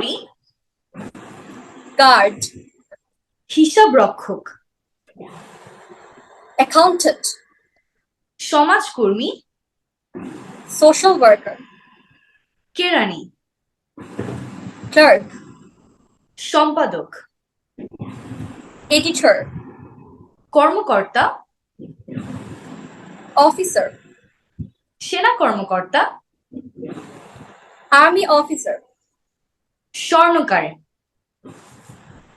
করি। গার্ড হিসাব রক্ষক। অ্যাকাউন্টেন্ট সমাজকর্মী সোশ্যাল ওয়ার্কার কেরানি। ক্লার্ক সম্পাদক। এডিটর কর্মকর্তা। অফিসার সেনা কর্মকর্তা। আর্মি অফিসার স্বর্ণকার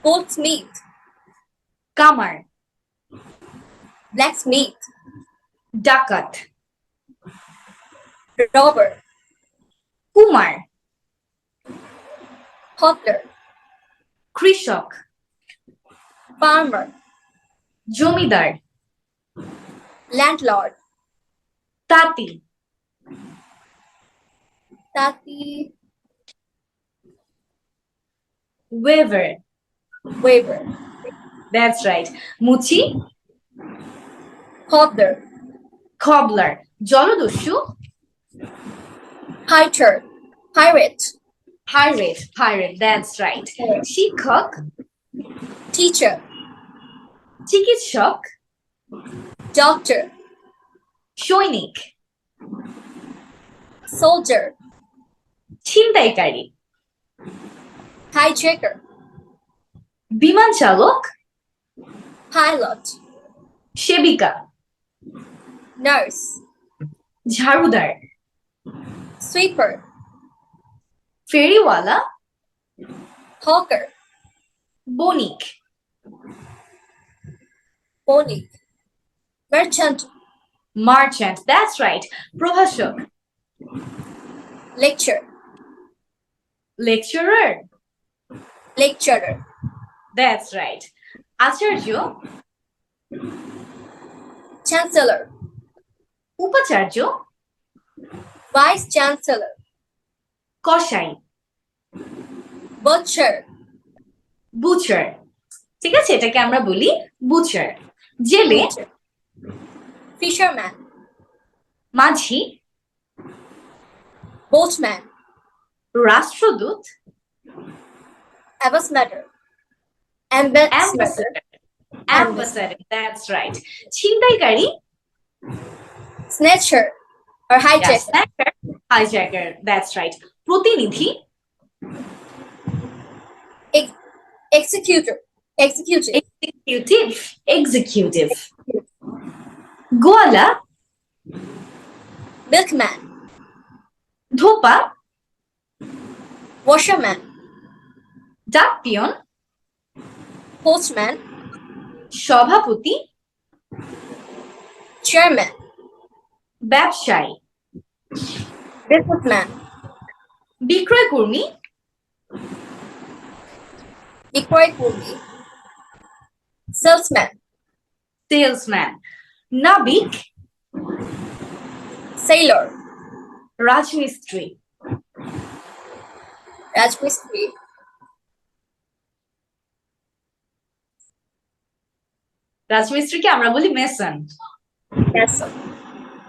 goldsmith, কামার blacksmith, ডাকাত robber, কুমার hodler, কৃষক farmer, জমিদার landlord, তাঁতি tati, weaver waver, that's right মুচি cobbler, খবলার জলদস্যু fighter, pirate, pirate pirate that's right শিক্ষক teacher, চিকিৎসক doctor, সৈনিক soldier, ছিনতাইকারী hijacker, বিমান চালক pilot, সেবিকা nurse, ঝাড়ুদার sweeper, ফেরিওয়ালা hawker, Banik bonic, merchant, merchant that's right প্রভাষক lecture, lecturer Lecturer, that's right আচার্য chancellor, উপাচার্য vice chancellor, কসাই butcher, বুচার ঠিক আছে এটাকে আমরা বলি বুচার জেলে fisherman, মাঝি boatman, রাষ্ট্রদূত ambassador, ambassador, ambassador ambassador that's right ছিনতাইকারী snatcher, or hijacker, hijacker that's right প্রতিনিধি executor, executive, এক্সিকিউটিভ এক্সিকিউটিভ গোয়ালা milkman, ধোপা washerman, ডাক পিয়ন postman, সভাপতি চেয়ারম্যান ব্যবসায়ী businessman, বিক্রয় কর্মী বিক্রয় কর্মী, সেলসম্যান সেলসম্যান নাবিক sailor, রাজমিস্ত্রি রাজমিস্ত্রি, রাজমিস্ত্রিকে আমরা বলি মেসন।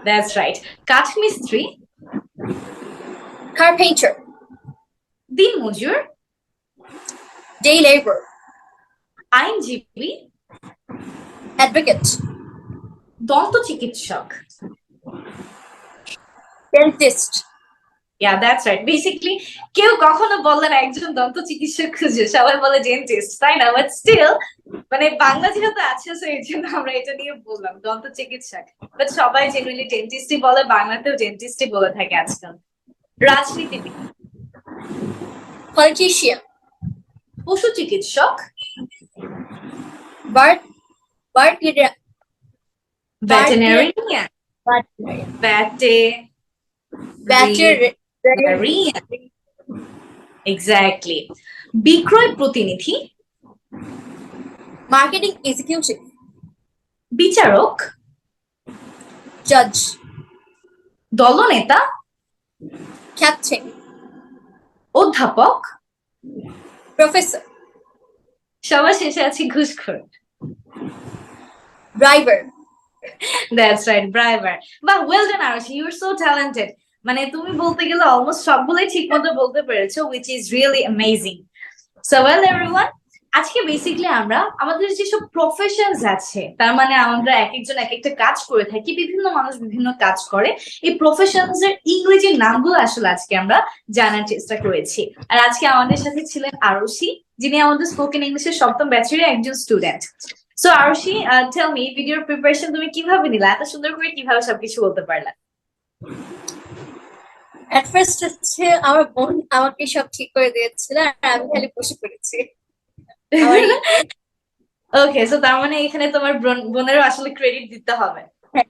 দ্যাটস রাইট কাঠমিস্ত্রি carpenter, দিন মজুর। Day labor, আইনজীবী। Advocate, দন্ত চিকিৎসক। Dentist, yeah that's right basically কেউ কখনো বললেন একজন দন্ত চিকিৎসক খুঁজে। সবাই বলে ডেন্টিস্ট তাই না? বাট স্টিল মানে বাংলা যেহেতু আছে সো এই জন্য আমরা এটা নিয়ে বললাম দন্ত চিকিৎসক। বাট সবাই জেনুইনলি ডেন্টিস্টই বলে বাংলাতেও ডেন্টিস্টই বলে থাকে আজকাল। রাজনীতিবিদ। Politician, পশু চিকিৎসক। Bird, bird leader, veterinarian veterinarian, ব্যাটে veterinarian, এক্স্যাক্টলি বিক্রয় প্রতিনিধি marketing executive, বিচারক judge, দলনেতা captain, অধ্যাপক professor, সবার শেষে আছে ঘুষখোর driver, That's right, Briber. But well done, Arushi. You're so talented. মানে তুমি বলতে গেলে অলমোস্ট সবগুলোই ঠিক মতো বলতে পেরেছ which is really amazing so well everyone আজকে বেসিক্যালি আমরা আমাদের যেসব প্রফেশনস আছে, তার মানে আমরা এক একজন এক একটা কাজ করে থাকি, বিভিন্ন মানুষ বিভিন্ন কাজ করে, এই প্রফেশনস এর ইংরেজি নামগুলো আসলে আজকে আমরা জানার চেষ্টা করেছি। আর আজকে আমাদের সাথে ছিলেন আরুষি যিনি আমাদের স্পোকেন ইংলিশের সপ্তম ব্যাচের একজন student so Arushi tell me ভিডিওর প্রিপারেশন তুমি কীভাবে নিলা? এত সুন্দর করে কীভাবে সবকিছু বলতে পারলা? এট ফার্স্ট হচ্ছে আমার বোন আমাকে সব ঠিক করে দিয়েছিল আর আমি খালি বসে পড়েছি ওকে সো তার মানে এখানে তোমার বোনেরও আসলে ক্রেডিট দিতে হবে হ্যাঁ।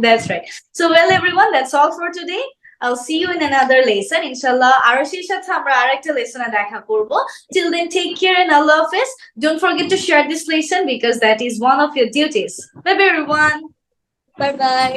That's right. So well everyone, that's all for today. I'll see you in another lesson. Inshallah, আরশির সাথে আমরা আরেকটা লেসনে দেখা করব. Till then, take care and Allah Hafiz. Don't forget to share this lesson because that is one of your duties. Bye bye everyone. Bye bye.